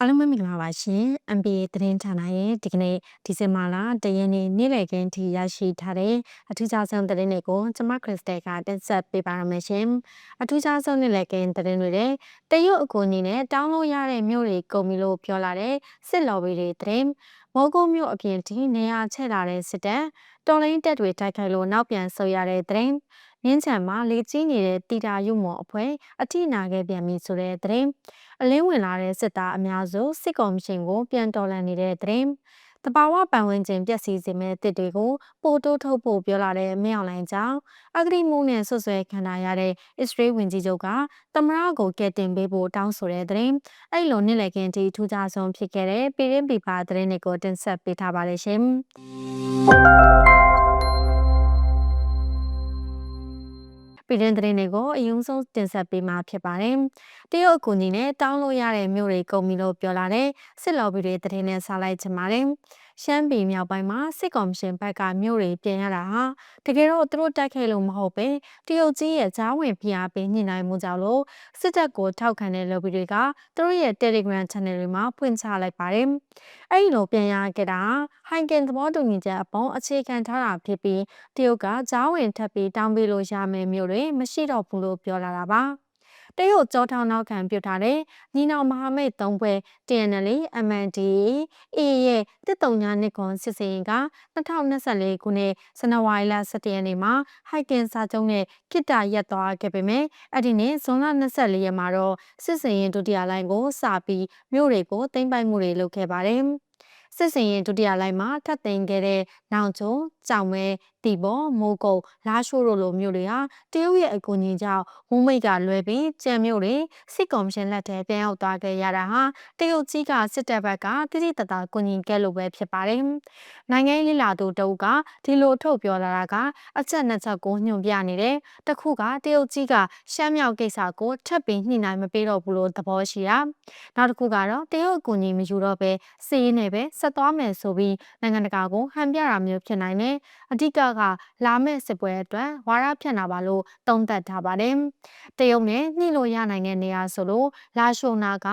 အားလုံးပဲမင်္ဂလာပါရှင် MBA သတင်းဌာနရဲ့ဒီကနေ့ဒီဇင်ဘာလတရက်နေ့နေ့လည်ခင်းထိရရှိထားတဲ့အထူးခြားဆုံးသတင်းတွေကိုကျွန်မခရစ်စတယ်ကတင်ဆက်ပေးပါရမရှင်အထူးခြားဆုံးနေ့လည်ခင်းသတင်းတွေတဲ့တရုတ်အကူအညီနဲ့တောင်းလို့ရတဲ့မြို့တွေကုန်ပြီလို့ပြောလာတဲ့စစ်လော်ဘီတွေသတင်းမော်ဂိုမြို့အပြင်ထိနေရာချဲ့လာတဲ့စစ်တပ်တော်လိုင်းတက်တွေတိုက်ခိုက်လို့နောက်ပြန်ဆုတ်ရတဲ့သတင်း မြင်းချံမှာလေကြီးနေတဲ့တီတာယုမော်အဖွဲ့အထိနာခဲ့ပြန်ပြီဆိုတဲ့သတင်းအလင်းဝင်လာတဲ့စစ်သားအများစုစစ်ကော်မရှင်ကိုပြန်တော်လှန်နေတဲ့သတင်းတဘာဝပတ်ဝန်းကျင်ပျက်စီးစေမဲ့တစ်တွေကိုပိုတိုးထုတ်ဖို့ပြောလာတဲ့မင်းအောင်လှိုင်ကြောင့်အဂရိမှုနဲ့ဆွဆွဲခံထားရတဲ့အစ္စရေးဝန်ကြီးချုပ်ကသမရကိုကဲတင်ပေးဖို့တောင်းဆိုတဲ့သတင်းအဲ့လိုနေ့လည်ခင်းထိထူးခြားဆုံးဖြစ်ခဲ့တဲ့ပြည်ရင်းပြည်ပသတင်းတွေကိုတင်ဆက်ပေးထားပါတယ်ရှင် ပြည်တွင်းသတင်းတွေကိုအယုံဆုံးတင်ဆက်ပေးမှာဖြစ်ပါတယ်။တရုတ်အကူအညီနဲ့တောင်းလို့ရတဲ့မြို့တွေကုန်ပြီလို့ပြောလာတဲ့စစ်လော်ဘီတွေသတင်းနဲ့ဆက်လိုက်ချင်ပါတယ်။ ရှမ်းပြည်မြောက်ပိုင်းမှာစစ်ကော်မရှင်ဘက်ကမြို့တွေပြင်ရတာဟာတကယ်တော့သူတို့တိုက်ခိုက်လို့မဟုတ်ပဲတရုတ်ကြီးရဲ့ကြားဝင်ဖိအားပေးညှိနှိုင်းမှုကြောင့်လို့စစ်တပ်ကိုထောက်ခံတဲ့ lobby တွေကသူတို့ရဲ့ Telegram channel တွေမှာဖွင့်ချလိုက်ပါတယ်။အဲဒီလိုပြင်ရခဲ့တာဟိုင်ကင်သဘောတူညီချက်အပေါ်အခြေခံထားတာဖြစ်ပြီးတရုတ်ကကြားဝင်ထပ်ပြီးတောင်းပေးလို့ရမယ်မျိုးတွေမရှိတော့ဘူးလို့ပြောလာတာပါ။ တရုတ်ကြောထောင်းနောက်ခံပြုထားတဲ့ညီနောင်မဟာမိတ်သုံးဖွဲ့ TNL MNDAA AA ရဲ့တစ်တုံညာနှစ်ခွန်စစ်စင်က2024ခုနှစ်ဇန်နဝါရီလ17ရက်နေ့မှာဟိုက်ကင်စာချုပ်နဲ့ခိတ္တရက်သွားခဲ့ပေမဲ့အဲ့ဒီနေ့ဇွန်လ24ရက်မှာတော့စစ်စင်ရင်ဒုတိယလိုင်းကိုစပြီးမြို့တွေကိုသိမ်းပိုက်မှုတွေလုပ်ခဲ့ပါတယ်။ စစ်စင်ရင်ဒုတိယလိုင်းမှာထပ်သိမ်းခဲ့တဲ့နောင်ချုံကြောင်မဲတီဘောမိုးကုတ်လာရှိုးတို့လိုမျိုးတွေဟာတရုတ်ရဲ့အကူအညီကြောင့်ဝုံမိတ်ကလွဲပြီးကြံမျိုးတွေစစ်ကော်မရှင်လက်ထဲပြန်ရောက်သွားခဲ့ရတာဟာတရုတ်ကြီးကစစ်တပ်ဘက်ကတိတိတတ်တာကူညီခဲ့လို့ပဲဖြစ်ပါတယ်။နိုင်ငံရေးလာသူတအုပ်ကဒီလိုထုတ်ပြောလာတာကအချက်နှစ်ချက်ကိုညွှန်ပြနေတယ်။တစ်ခုကတရုတ်ကြီးကရှမ်းမြောက်ကိစ္စကိုထပ်ပြီးညှိနှိုင်းမပေးတော့ဘူးလို့သဘောရှိတာ။နောက်တစ်ခုကတော့တရုတ်အကူအညီမယူတော့ပဲစီးရေးနဲ့ပဲဆက်သွားမယ်ဆိုပြီးနိုင်ငံတကာကိုဟန်ပြတာမျိုးဖြစ်နိုင်တယ်။အဓိကကလာမယ့်စစ်ပွဲအတွက်ဝါရဖြန့်တာပါလို့သုံးသပ်ထားပါတယ်။တရုတ်နဲ့ညှိလို့ရနိုင်တဲ့နေရာဆိုလို့လာရှိုနာက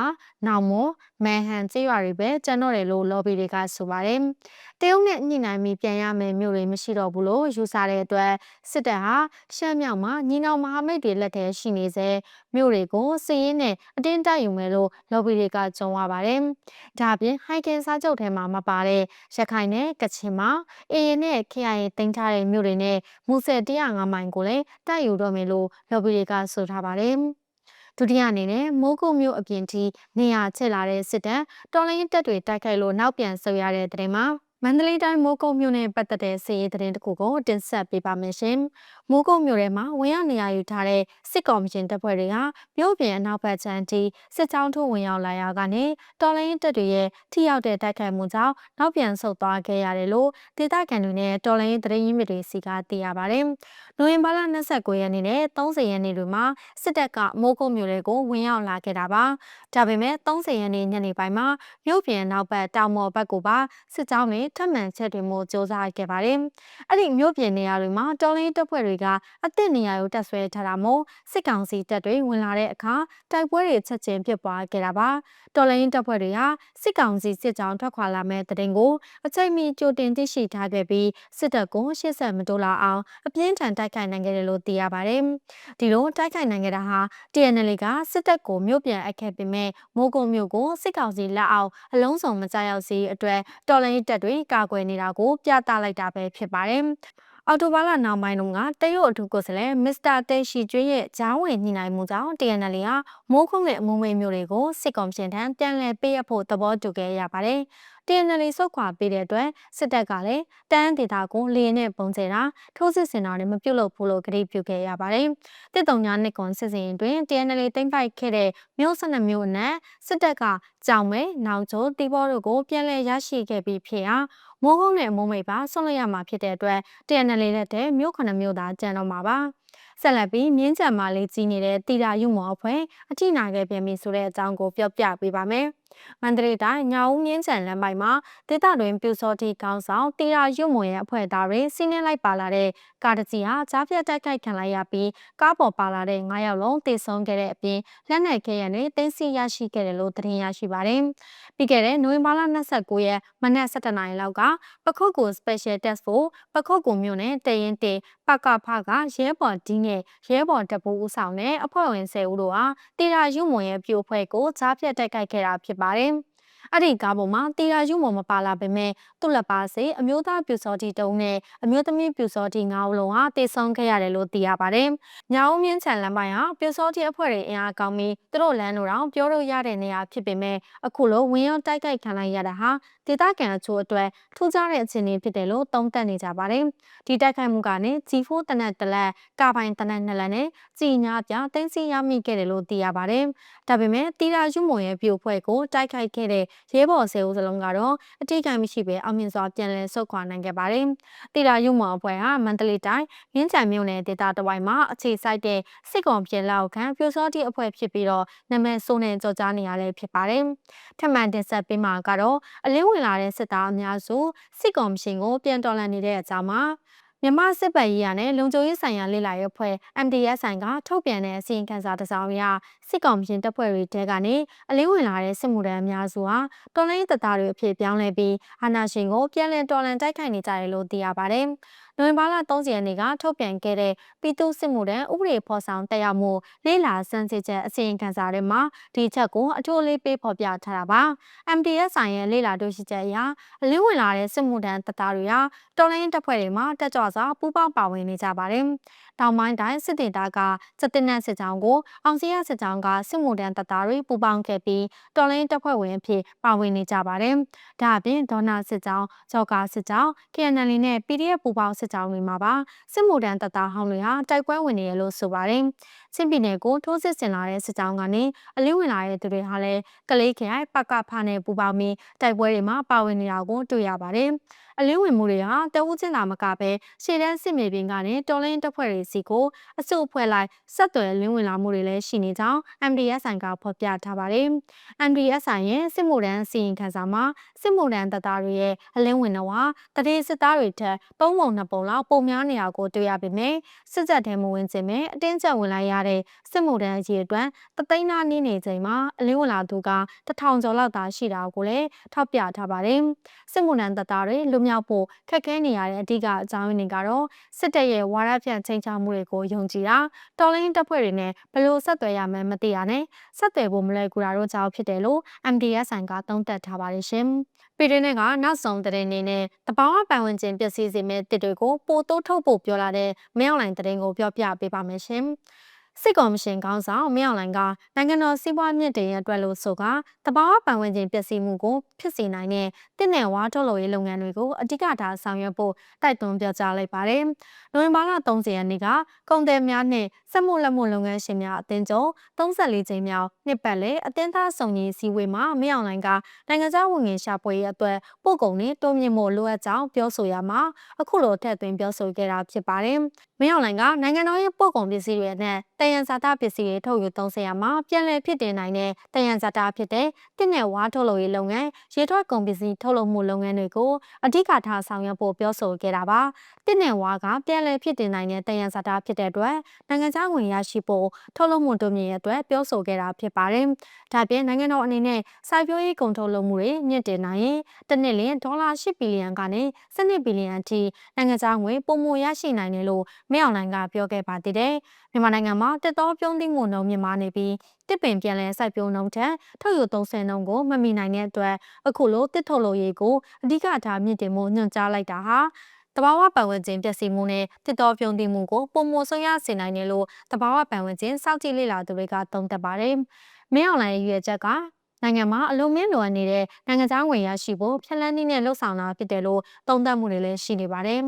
နောင်မောမန်ဟန်ကျေးရွာတွေပဲကျန်တော့တယ်လို့ lobby တွေကဆိုပါတယ်။တရုတ်နဲ့ညှိနှိုင်းပြီးပြန်ရမယ်မျိုးတွေမရှိတော့ဘူးလို့ယူဆတဲ့အတွက်စစ်တပ်ဟာရှမ်းမြောက်မှာညီနောင်မဟာမိတ်တွေလက်ထဲရှိနေစေမြို့တွေကိုစီးရင်နဲ့အတင်းတိုက်ယူမယ်လို့ lobby တွေကကြုံရပါတယ်။ဒါပြင်ဟိုင်ကင်စာချုပ်ထဲမှာမပါတဲ့ရခိုင်နဲ့ကချင်မှာအေရင်နဲ့ KIA တင်ထားတဲ့မြို့တွေနဲ့မူဆယ်105မိုင်ကိုလည်းတိုက်ယူတော့မယ်လို့ lobby တွေကဆိုထားပါတယ်။ ဒုတိယအနေနဲ့မိုးကုတ်မြို့အပြင်ထိနေရာချစ်လာတဲ့စစ်တပ်တော်လိုင်းတက်တွေတိုက်ခိုက်လို့နောက်ပြန်ဆုတ်ရတဲ့တဲ့မှာ မန္တလေးတိုင်းမိုးကုတ်မြို့နဲ့ပတ်သက်တဲ့စီးရေးသတင်းတစ်ခုကိုတင်ဆက်ပေးပါမယ်ရှင်။မိုးကုတ်မြို့ထဲမှာဝင်ရောက်နေရာယူထားတဲ့စစ်ကော်မရှင်တပ်ဖွဲ့တွေကမြို့ပြင်အနောက်ဘက်ခြမ်းထိစစ်ကြောင်းထိုးဝင်ရောက်လာရာကနေတော်လိုင်းတပ်တွေရဲ့ထိရောက်တဲ့တိုက်ခိုက်မှုကြောင့်နောက်ပြန်ဆုတ်သွားခဲ့ရတယ်လို့ဒေသခံတွေနဲ့တော်လိုင်းသတင်းရင်းမြစ်တွေစီကသိရပါတယ်။နိုဝင်ဘာလ29ရက်နေ့နဲ့30ရက်နေ့တွေမှာစစ်တပ်ကမိုးကုတ်မြို့တွေကိုဝင်ရောက်လာခဲ့တာပါ။ဒါပေမဲ့30ရက်နေ့ညနေပိုင်းမှာမြို့ပြင်နောက်ဘက်တောင်မော်ဘက်ကိုပါစစ်ကြောင်းတွေထပ်မံချက်တွေမှုစ조사ခဲ့ပါတယ်။အဲ့ဒီမြို့ပြင်နေရာတွေမှာတော်လိုင်းတပ်ဖွဲ့တွေကအသစ်နေရာကိုတက်ဆွဲထားတာမို့စစ်ကောင်စီတပ်တွေဝင်လာတဲ့အခါတိုက်ပွဲတွေချက်ချင်းဖြစ်ပွားခဲ့တာပါ။တော်လိုင်းတပ်ဖွဲ့တွေဟာစစ်ကောင်စီစစ်ကြောင်းထွက်ခွာလာမဲ့တဲ့တင်ကိုအချိန်မီကြိုတင်သိရှိထားခဲ့ပြီးစစ်တပ်ကိုရှေ့ဆက်မတိုးလာအောင်အပြင်းထန်တိုက်ခိုက်နိုင်ခဲ့တယ်လို့သိရပါတယ်။ဒီလိုတိုက်ခိုက်နိုင်ခဲ့တာဟာ TNL ကစစ်တပ်ကိုမြို့ပြန်အပ်ခဲ့ပေမဲ့မိုးကုံမြို့ကိုစစ်ကောင်စီလက်အောက်အလုံးစုံမကြရောက်စေအတွက်တော်လိုင်းတပ်တွေကာကွယ်နေတာကိုပြသလိုက်တာပဲဖြစ်ပါတယ်။အော်တိုဘာလနောက်ပိုင်းတုန်းကတရုတ်အထူးကိုယ်စားလှယ်မစ္စတာတေရှီကျွေးရဲ့ဂျားဝင်ညှိနှိုင်းမှုကြောင့် TNL ဟာမိုးခုံးနဲ့အမုံမိတ်မျိုးတွေကိုစစ်ကော်မရှင်ထံပြန်လည်ပေးအပ်ဖို့သဘောတူခဲ့ရပါတယ်။ TNL စုတ်ခွာပေးတဲ့အတွက်စစ်တပ်ကလည်းတန်းဒေတာကိုလေရင်နဲ့ပုံကျဲတာထိုးစစ်ဆင်တာတွေမပြုတ်လို့ဘူးလို့ကြေပြုခဲ့ရပါတယ်။တစ်တုံညာနှစ်ကွန်စစ်စင်တွင် TNL သိမ်းပိုက်ခဲ့တဲ့မြို့12မြို့အနက်စစ်တပ်ကကြောင်မဲနောင်ချိုတီဘောတို့ကိုပြန်လည်ရရှိခဲ့ပြီးဖြစ်ရာမိုးကုန်းနဲ့မိုးမိတ်ပါဆွန့်လွတ်ရမှာဖြစ်တဲ့အတွက် TNL လက်ထဲမြို့9မြို့သာကျန်တော့မှာပါ။ဆက်လက်ပြီးမြင်းချံမာလေးကြီးနေတဲ့တီတာယူမော်အဖွဲ့အထိနာခဲ့ပြန်ပြီဆိုတဲ့အကြောင်းကိုပြောပြပေးပါမယ်။မန္တလေးတိုင်းညောင်ဦးမြင်းချံလမ်းပိုင်းမှာဒေသတွင်ပြူစောတိကောင်းဆောင်တီရာယူမော်ရဲ့အဖွဲ့သားတွေစီးနှင်းလိုက်ပါလာတဲ့ကားတစ်စီးဟာကြားဖြတ်တိုက်ခိုက်ခံလိုက်ရပြီးကားပေါ်ပါလာတဲ့9ယောက်လုံးတေဆုံးခဲ့တဲ့အပြင်လက်နက်ခဲရံတွေတင်းစီရရှိခဲ့တယ်လို့သတင်းရရှိပါတယ်။ပြီးခဲ့တဲ့နိုဝင်ဘာလ29ရက်မနက်7:00နာရီလောက်ကပခုတ်ကူ Special Task Force ပခုတ်ကူမြို့နယ်တရင်တေပကဖကရဲဘော်ဒီနဲ့ရဲဘော်တပူဦးဆောင်တဲ့အဖွဲ့ဝင်10ဦးတို့ဟာတီရာယူမွန်ရဲ့ပြိုဖွဲ့ကိုကြားဖြတ်တိုက်ခိုက်ခဲ့တာဖြစ်ပါတယ်။ အဲ့ဒီကားပေါ်မှာတီရာယူမမပါလာပေမဲ့သူ့လက်ပါစေအမျိုးသားပြူစောတီတုံးနဲ့အမျိုးသမီးပြူစောတီ၅ဦးလုံးဟာတေဆုံးခဲ့ရတယ်လို့သိရပါတယ်။ညောင်မြင့်ချန်လမ်းပိုင်းဟာပြူစောတီအဖွဲ့တွေအင်အားကောင်းပြီးသူတို့လမ်းတို့တော့ပြောလို့ရတဲ့နေရာဖြစ်ပေမဲ့အခုလိုဝင်းရောက်တိုက်ခိုက်ခံလိုက်ရတာဟာဒေသခံအချို့အတွက်ထူးခြားတဲ့အခြေအနေဖြစ်တယ်လို့သုံးသပ်နေကြပါတယ်။ဒီတိုက်ခိုက်မှုကနေ G4 တနက်တလက်ကာပိုင်တနက်နှစ်လက်နဲ့စီညာပြတင်းစီရမိခဲ့တယ်လို့သိရပါတယ်။ဒါပေမဲ့တီရာယူမွန်ရဲ့ပြိုဖွဲ့ကိုတိုက်ခိုက်ခဲ့တဲ့ရဲဘော်ဆဲဦးစလုံးကတော့အတိတ်ကမရှိဘဲအောင်မြင်စွာပြန်လည်ဆုတ်ခွာနိုင်ခဲ့ပါတယ်။တီရာယူမွန်အဖွဲ့ဟာမန္တလေးတိုင်းရင်းချံမြို့နယ်ဒေသတဝိုင်းမှာအခြေစိုက်တဲ့စစ်ကောင်ပြည်လောက်ခံပြိုစောတိအဖွဲ့ဖြစ်ပြီးတော့နာမည်ဆိုးနဲ့ကြော်ကြားနေရလဲဖြစ်ပါတယ်။ထမှန်တင်ဆက်ပေးမှာကတော့အလင်းဝင်လာတဲ့စစ်သားအများစုစစ်ကောင်ရှင်ကိုပြန်တော်လှန်နေတဲ့အကြောင်းမှာ မြန်မာစစ်ပတ်ရေးရနဲ့လုံခြုံရေးဆိုင်ရာလေ့လာရေးအဖွဲ့ MDSI ကထုတ်ပြန်တဲ့အစီရင်ခံစာတစ်စောင်အရစစ်ကောင်ပြင်တပ်ဖွဲ့တွေတဲကနေအလင်းဝင်လာတဲ့စစ်မှုထမ်းအများစုဟာတော်လိုင်းတပ်သားတွေအဖြစ်ပြောင်းလဲပြီးအာဏာရှင်ကိုပြန်လည်တော်လှန်တိုက်ခိုက်နေကြတယ်လို့သိရပါတယ်။ နိုဝင်ဘာလ30ရက်နေ့ကထုတ်ပြန်ခဲ့တဲ့ပြည်သူ့စစ်မှုထမ်းဥပဒေဖော်ဆောင်တက်ရောက်မှုလေးလာစမ်းစစ်ချက်အစီရင်ခံစာထဲမှာဒီချက်ကိုအထူးလေးပေးဖော်ပြထားတာပါ MDSI ရဲ့လေးလာတွေ့ရှိချက်အရအလင်းဝင်လာတဲ့စစ်မှုထမ်းတပ်သားတွေဟာတော်လိုင်းတပ်ဖွဲ့တွေမှာတက်ကြွစွာပူးပေါင်းပါဝင်နေကြပါတယ် တောင်ပိုင်းတိုင်းစစ်တေတာကစတင်နတ်စစ်ကြောင်းကိုအောင်စီရစစ်ကြောင်းကစစ်မှုထမ်းတပ်သားတွေပူးပေါင်းခဲ့ပြီးတော်လိုင်းတပ်ဖွဲ့ဝင်အဖြစ်ပါဝင်နေကြပါတယ်ဒါအပြင်ဒေါနာစစ်ကြောင်းဂျော်ကာစစ်ကြောင်း KNL နဲ့ PDF ပူးပေါင်းစစ်ကြောင်းတွေမှာပါစစ်မှုထမ်းတပ်သားဟောင်းတွေဟာတိုက်ပွဲဝင်နေရလို့ဆိုပါတယ်။ချင်းပြည်နယ်ကိုထိုးစစ်ဆင်လာတဲ့စစ်ကြောင်းကနေအလင်းဝင်လာတဲ့သူတွေဟာလည်းကလေးခရိုင်ပကဖနဲ့ပူပေါင်းပြီးတိုက်ပွဲတွေမှာပါဝင်နေတာကိုတွေ့ရပါတယ်။ အလင်းဝင်မှုတွေဟာတဝူးချင်းသာမကပဲရှေ့တန်းစစ်မြေပြင်ကနေတော်လင်းတပ်ဖွဲ့တွေစီကိုအစုအဖွဲ့လိုက်ဆက်သွယ်လင်းဝင်လာမှုတွေလည်းရှိနေကြောင်း MDSI ကဖော်ပြထားပါတယ်။ MDSI ရဲ့စစ်မှုထမ်းစီရင်ခံစာမှာစစ်မှုထမ်းတပ်သားတွေရဲ့အလင်းဝင်တော့ဟာတတိစစ်သားတွေထက်သုံးပုံနှစ်ပုံလောက်ပုံများနေရကိုတွေ့ရပေမဲ့စစ်တပ်ထဲမဝင်ခြင်းပဲအတင်းကျပ်ဝင်လာရတဲ့စစ်မှုထမ်းအရေးအတွက်တသိန်းနာနေနေချိန်မှာအလင်းဝင်လာသူကတထောင်ကျော်လောက်သာရှိတာကိုလည်းထောက်ပြထားပါတယ်။စစ်မှုထမ်းတပ်သားတွေလူမြောက်ဖို့ခက်ခဲနေရတဲ့အဓိကအကြောင်းရင်းတွေကတော့စစ်တပ်ရဲ့ဝါဒဖြန့်ချိန်ချမှုတွေကိုယုံကြည်တာတော်လိုင်းတပ်ဖွဲ့တွေနဲ့ဘယ်လိုဆက်သွယ်ရမှန်းမသိရနဲ့ဆက်သွယ်ဖို့မလွယ်ကူတာတို့ကြောင့်ဖြစ်တယ်လို့ MDSN ကသုံးသပ်ထားပါတယ်ရှင်။ပြည်တွင်းကနောက်ဆုံးသတင်းနေနဲ့တပောင်းပတ်ဝန်းကျင်ပျက်စီးစေမဲ့တစ်တွေကိုပိုတိုးထုတ်ဖို့ပြောလာတဲ့မင်းအောင်လိုင်သတင်းကိုပြောပြပေးပါမယ်ရှင်။ စစ်ကော်မရှင်ခေါင်းဆောင်မင်းအောင်လှိုင်ကနိုင်ငံတော်စီးပွားမြင့်တင်ရအတွက်လို့ဆိုကတဘာဝပတ်ဝန်းကျင်ပျက်စီးမှုကိုဖြစ်စေနိုင်တဲ့တစ်နဲ့ဝါထုတ်လုပ်ရေးလုပ်ငန်းတွေကိုအဓိကထားဆောင်ရွက်ဖို့တိုက်တွန်းပြောကြားလိုက်ပါတယ်။နိုဝင်ဘာလ30ရက်နေ့ကကုန်သည်များနှင့်စက်မှုလက်မှုလုပ်ငန်းရှင်များအသင်းချုပ်34ကြိမ်မြောက်နှစ်ပတ်လည်အသင်းသားဆောင်ရည်စည်းဝေးမှာမင်းအောင်လှိုင်ကနိုင်ငံခြားဝင်ငွေရှာဖွေရေးအတွက်ပို့ကုန်နဲ့တိုးမြင့်မှုလိုအပ်ကြောင်းပြောဆိုရမှာအခုလိုထည့်သွင်းပြောဆိုခဲ့တာဖြစ်ပါတယ်။မင်းအောင်လှိုင်ကနိုင်ငံတော်ရဲ့ပို့ကုန်ပစ္စည်းတွေနဲ့တယံဇာတပစ္စည်းတွေထုတ်ယူသုံးစွဲရမှာပြန်လည်ဖြစ်တင်နိုင်တဲ့တယံဇာတဖြစ်တဲ့တစ်နဲ့ဝါထုတ်လုပ်ရေးလုပ်ငန်းရေထွက်ကုန်ပစ္စည်းထုတ်လုပ်မှုလုပ်ငန်းတွေကိုအဓိကထားဆောင်ရွက်ဖို့ပြောဆိုခဲ့တာပါတစ်နဲ့ဝါကပြန်လည်ဖြစ်တင်နိုင်တဲ့တယံဇာတဖြစ်တဲ့အတွက်နိုင်ငံခြားဝင်ရရှိဖို့ထုတ်လုပ်မှုတို့မြင့်ရဲ့အတွက်ပြောဆိုခဲ့တာဖြစ်ပါတယ်ဒါပြင်နိုင်ငံတော်အနေနဲ့စိုက်ပျိုးရေးကုန်ထုတ်လုပ်မှုတွေမြင့်တင်နိုင်ရင်တစ်နှစ်လျင်ဒေါ်လာ10ဘီလီယံကနေ12ဘီလီယံအထိနိုင်ငံခြားငွေပုံမရရှိနိုင်တယ်လို့မင်းအောင်လှိုင်ကပြောခဲ့ပါသေးတယ်မြန်မာနိုင်ငံမှာတက်သောပြုံးသိမှုနှုန်းမြင့်မားနေပြီးတစ်ပင်ပြန်လဲစိုက်ပျိုးနှုန်းထက်ထုတ်ယူသုံးစွဲနှုန်းကိုမမီနိုင်တဲ့အတွက်အခုလိုတစ်ထုတ်လုပ်ရေးကိုအဓိကထားမြင့်တင်မှုညွှန်ကြားလိုက်တာဟာတဘာဝပတ်ဝန်းကျင်ပျက်စီးမှုနဲ့တစ်တော်ပြုံးတိမှုကိုပုံမဆုံးရစေနိုင်တယ်လို့တဘာဝပတ်ဝန်းကျင်စောင့်ကြည့်လေ့လာသူတွေကသုံးသပ်ပါတယ်။မင်းအောင်လိုင်းရဲ့ရွေချက်ကနိုင်ငံမှာအလုံးမင်းလိုအပ်နေတဲ့နိုင်ငံသားဝင်ရရှိဖို့ဖြက်လန်းနည်းနဲ့လှုပ်ဆောင်တာဖြစ်တယ်လို့သုံးသပ်မှုတွေလည်းရှိနေပါတယ်။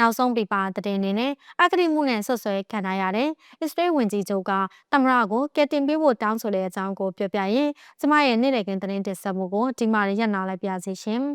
နောက်ဆုံးပြပါတဲ့အနေနဲ့အကတိမှုနဲ့ဆွဆွဲခံရတဲ့အစ္စရေးဝင်ကြီးချုပ်ကတမရကိုကယ်တင်ပေးဖို့တောင်းဆိုတဲ့အကြောင်းကိုပြောပြရင်ကျမရဲ့နေ့လည်ခင်းသတင်းတင်ဆက်မှုကိုဒီမှာရပ်နာလိုက်ပါစီရှင်။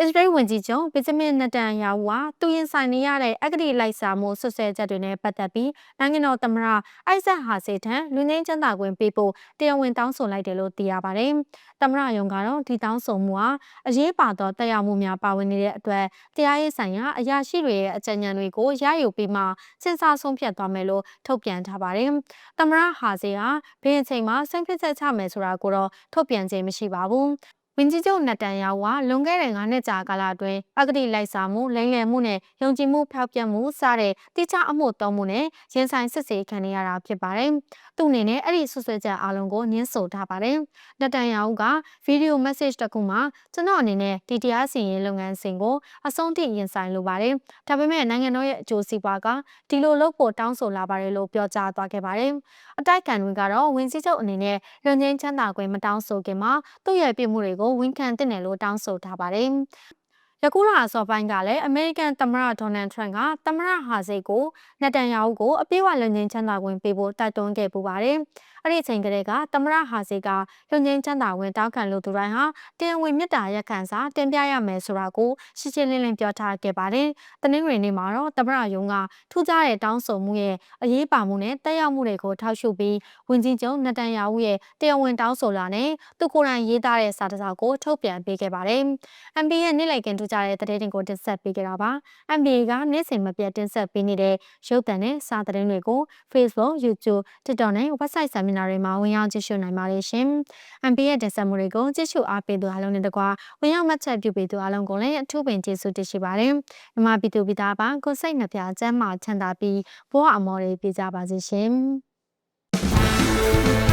အစ္စရေးဝန်ကြီးချုပ်ဗင်ဂျမင်နတန်ယာဟုဟာသူရင်ဆိုင်နေရတဲ့အဂတိလိုက်စားမှုဆွဆွဲချက်တွေနဲ့ပတ်သက်ပြီးနိုင်ငံတော်သမ္မတအိုက်ဇက်ဟာစေထံလူငင်းချမ်းသာခွင့်ပေးဖို့တရားဝင်တောင်းဆိုလိုက်တယ်လို့သိရပါတယ်။သမ္မတယုံကတော့ဒီတောင်းဆိုမှုဟာအရေးပါသောတက်ရောက်မှုများပါဝင်နေတဲ့အတွက်တရားရေးဆိုင်ရာအရာရှိတွေရဲ့အကြံဉာဏ်တွေကိုရယူပြီးမှစဉ်းစားဆုံးဖြတ်သွားမယ်လို့ထုတ်ပြန်ထားပါတယ်။သမ္မတဟာစေဟာဘယ်အချိန်မှဆုံးဖြတ်ချက်ချမယ်ဆိုတာကိုတော့ထုတ်ပြန်ခြင်းမရှိပါဘူး။ ဝင်ကြီးချုပ်နတန်ယာဝါလွန်ခဲ့တဲ့9နှစ်ကြာကာလအတွင်းအဂတိလိုက်စားမှုလိမ်လည်မှုနဲ့ယုံကြည်မှုဖျောက်ပြက်မှုစတဲ့တိကျအမှုသုံးမှုနဲ့ရင်ဆိုင်စစ်ဆေးခံရတာဖြစ်ပါတယ်။သူ့အနေနဲ့အဲ့ဒီဆွဆွဲချက်အလုံးကိုညှင်းဆိုထားပါတယ်။နတန်ယာဝကဗီဒီယိုမက်ဆေ့တစ်ခုမှာကျွန်တော်အနေနဲ့ဒီတရားစီရင်လုပ်ငန်းစဉ်ကိုအဆုံးထိရင်ဆိုင်လိုပါတယ်။ဒါပေမဲ့နိုင်ငံတော်ရဲ့အကျိုးစီးပွားကဒီလိုလုပ်ဖို့တောင်းဆိုလာပါတယ်လို့ပြောကြားသွားခဲ့ပါတယ်။အတိုက်ခံတွေကတော့ဝင်ကြီးချုပ်အနေနဲ့ရင်းချင်းချမ်းသာခွင့်မတောင်းဆိုခင်မှာသူ့ရဲ့ပြစ်မှုတွေကိုဝန်ခံသင့်တယ်လို့တောင်းဆိုထားပါတယ်။ ယခုလအစောပိုင်းကလည်းအမေရိကန်သမ္မတဒေါ်နယ်ထရန့်ကသမ္မတဟာစိတ်ကိုနတန်ယာဟုကိုအပြည့်အဝလုံခြုံချမ်းသာခွင့်ပေးဖို့တိုက်တွန်းခဲ့ပူပါတယ်။အဲ့ဒီအချိန်ကလေးကသမ္မတဟာစေကလုံငင်းချမ်းသာဝင်တောက်ခံလို့သူတိုင်းဟာတင်ဝင်မြစ်တာရက်ခံစာတင်ပြရမယ်ဆိုတာကိုရှင်းရှင်းလင်းလင်းပြောထားခဲ့ပါတယ်။တနင်္ဂနွေနေ့မှာတော့သမ္မတယုံကထူးခြားတဲ့တောင်းဆိုမှုရဲ့အရေးပါမှုနဲ့တက်ရောက်မှုတွေကိုထောက်ရှုပြီးဝင်ကြီးချုပ်နတန်ယာဟုရဲ့တရားဝင်တောင်းဆိုလာနဲ့သူကိုယ်တိုင်ရေးသားတဲ့စာတစ်စောင်ကိုထုတ်ပြန်ပေးခဲ့ပါတယ်။ NBA ရဲ့နေ့လည်ကင်ထူးခြားတဲ့သတင်းတွေကိုတင်ဆက်ပေးခဲ့တာပါ။ NBA ကနေ့စဉ်မပြတ်တင်ဆက်ပေးနေတဲ့ရုပ်သံနဲ့စာသတင်းတွေကို Facebook, YouTube, TikTok နဲ့ website စာမျက်နှာတွေမှာဝင်ရောက်ကြည့်ရှုနိုင်ပါတယ်ရှင်။ MP ရဲ့တင်ဆက်မှုတွေကိုကြည့်ရှုအားပေးသူအားလုံးနဲ့တကွာဝင်ရောက်မှတ်ချက်ပြုပေးသူအားလုံးကိုလည်းအထူးပင်ကျေးဇူးတင်ရှိပါတယ်။မြန်မာပြည်သူပြည်သားပါကိုစိတ်နှပြချမ်းမာချမ်းသာပြီးဘဝအမော်တွေပြကြပါစေရှင်။